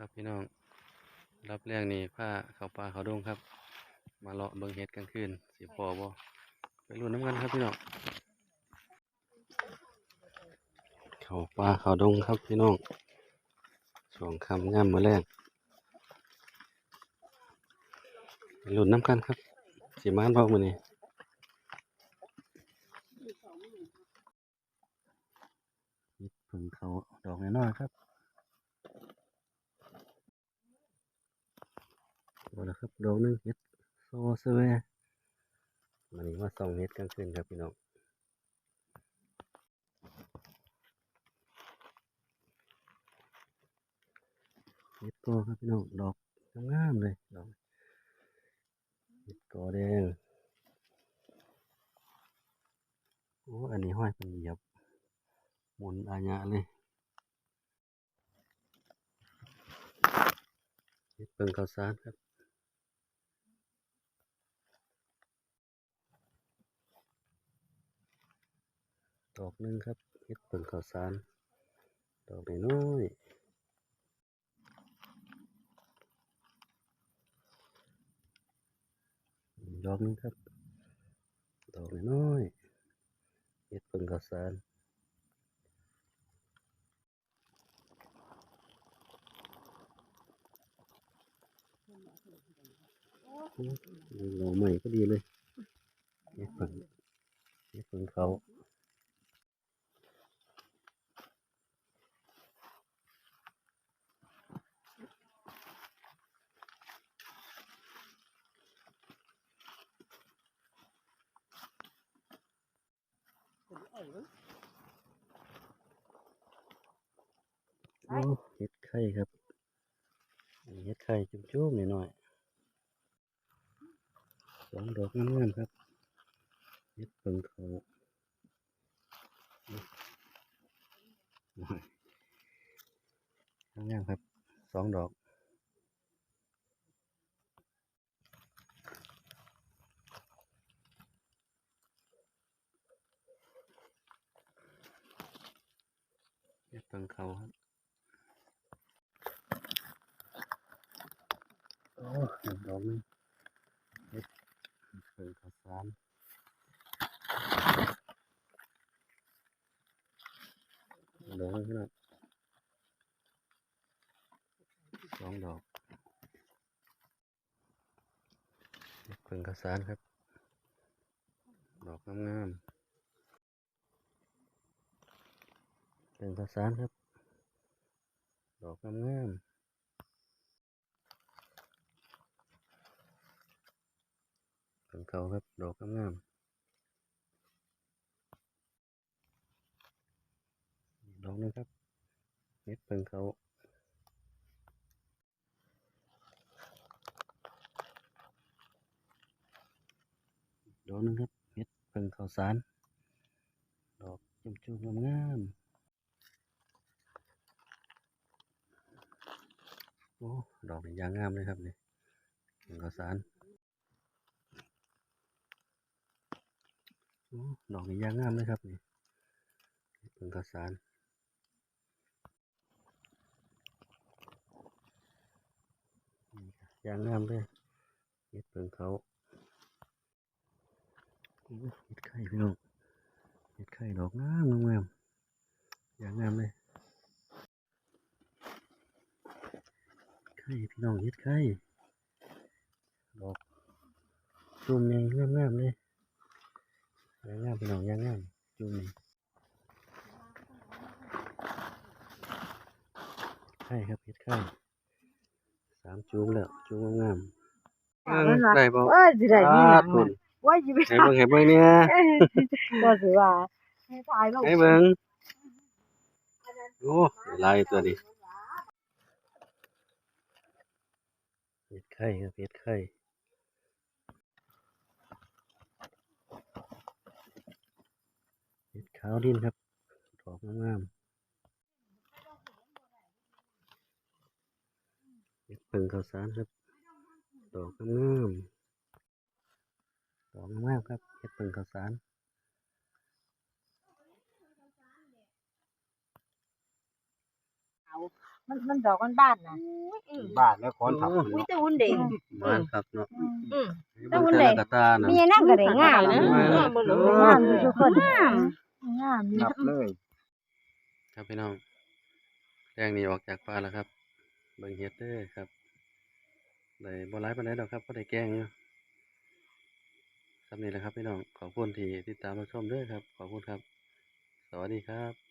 ครับพี่น้อง รับแรกนี่ผ้าเขาป่าเขาดงครับ มาเลาะเบิ่งเห็ดกลางคืนสีพอบ่ไปรุ่นน้ำกันครับพี่น้อง เขาป่าเขาดงครับพี่น้องสองคำย่ำมาแรกไปรุ่นน้ำกันครับสีมานพอมือนี่ผึ่งเขาดอกน้อยๆครับ เอาละครับดอกหนึงเฮ็ดโซเซเวมันนี้ว่าสองเฮ็ดกลางคืนครับพี่น้องเฮ็ดกอครับพี่น้องดอกงามเลยดอกเฮ็ดกอแดงโอ้อันนี้ห้อยเป็นเหยียบหมุนอาญะเลยเฮ็ดเปิงข้าวสารครับ ดอก หนึงครับเฮ็ดเปิงข้าวสาร ดอกน้อยดอกนึงครับ ดอกน้อยเฮ็ดเปิงข้าวสารอืมดอใหม่ก็ดีเลยเฮ็ดเปิงเฮ็ดเปิ งเขาโอ้เห็ดไข่ครับเห็ดไข่จุ่มๆหน่อยๆสองดอกงามๆครับเห็ดเปิงเขางามๆครับสองดอก เห็ดเปิงเขาครับโอ้เห็ดดอกนึงเห็ดเปิงข้าวสารดอกนึงครับสองดอกเห็ดเปิงข้าวสารครับ ดอกงามๆ เปิงข้าวสารครับ ดอกงามๆของเขาครับ ดอกงามๆดอกหนึงครับเม็ดเพิงเขาดอกหนึงครับเม็ดเพิงเขาสาร ดอกจุ่มๆงามๆ โอ้ดอกนี่ยางงามเลยครับนี่เพิงเขาสารโอ้ดอกนี้ยางงามเลยครับนี่เพิ่งข้าวสารนี่ครับยางงามเลยเห็ดเพิ่งเขาเห็ดไข่พี่น้องเห็ดไข่ดอกงามงามยางงามเลย ไข่พี่น้องเห็ดไข่ดอกจุ่มใหญ่งามๆเลยยางงามพี่น้องยางงามจุ่มนี่ไข่ครับเห็ดไข่สามจุ่มแล้วจุ่มงามๆอ่ามันว่าได้บ่ว่าสิได้มีหนังคุน่ะณว่าสิไปให้เบิ่งให้เบิ่งเนี่ยก็สิว่าให้ตายลงให้เบิ่งโอ้ลายตัวนี้เห็ด ไข่ครับเห็ดไข่เห็ดขาวดินครับดอกงามๆเห็ดเพิ่งข้าวสารครับ ดอกงามๆดอกงามครับเห็ดเพิ่งข้าวสารเอา มันมันดอกมันบ้านน่ะบ้านแล้วคอนทับมีแต่หุ่นเด็กหวานครับเนาะอืมเบิ่งแต่ละกระตาน่ะมีอันนั่งก็ได้งามนะงามบ่รู้งามอยู่ทุกคนงามงามอยู่นับเลย ครับพี่น้องแรงนี้ออกจากป่าแล้วครับ เบิ่งเฮ็ดเด้อครับได้บ่หลายปานใดดอกครับก็ได้แกงอยู่สำนี้แหละครับพี่น้องขอบคุณที่ติดตามรับชมเด้อครับ ขอบคุณครับ สวัสดีครับ